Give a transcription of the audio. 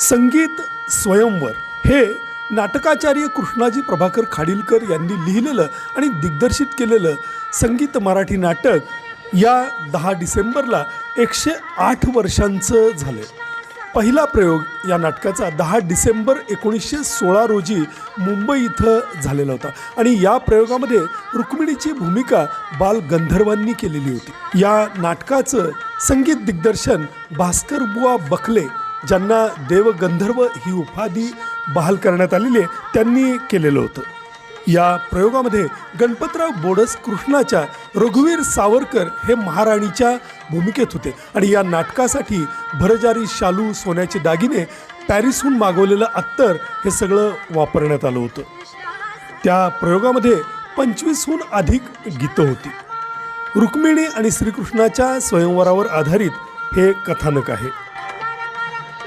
संगीत स्वयंवर. हे नाटकाचार्य कृष्णाजी प्रभाकर खाडीलकर यांनी लिहिलेलं आणि दिग्दर्शित केलेलं संगीत मराठी नाटक या दहा डिसेंबरला एकशे आठ वर्षांचं झालं पहिला प्रयोग या नाटकाचा दहा डिसेंबर एकोणीसशे सोळा रोजी मुंबई इथं झालेला होता आणि या प्रयोगामध्ये रुक्मिणीची भूमिका बाल गंधर्वांनी केलेली होती. या नाटकाचं संगीत दिग्दर्शन भास्करबुवा बखले ज्यांना देवगंधर्व ही उपाधी बहाल करण्यात आलेली आहे त्यांनी केलेलं होतं. या प्रयोगामध्ये गणपतराव बोडस कृष्णाच्या रघुवीर सावरकर हे महाराणीच्या भूमिकेत होते आणि या नाटकासाठी भरजारी शालू सोन्याचे दागिने पॅरिसहून मागवलेलं अत्तर हे सगळं वापरण्यात आलं होतं. त्या प्रयोगामध्ये पंचवीसहून अधिक गीतं होती. रुक्मिणी आणि श्रीकृष्णाच्या स्वयंवरावर आधारित हे कथानक आहे.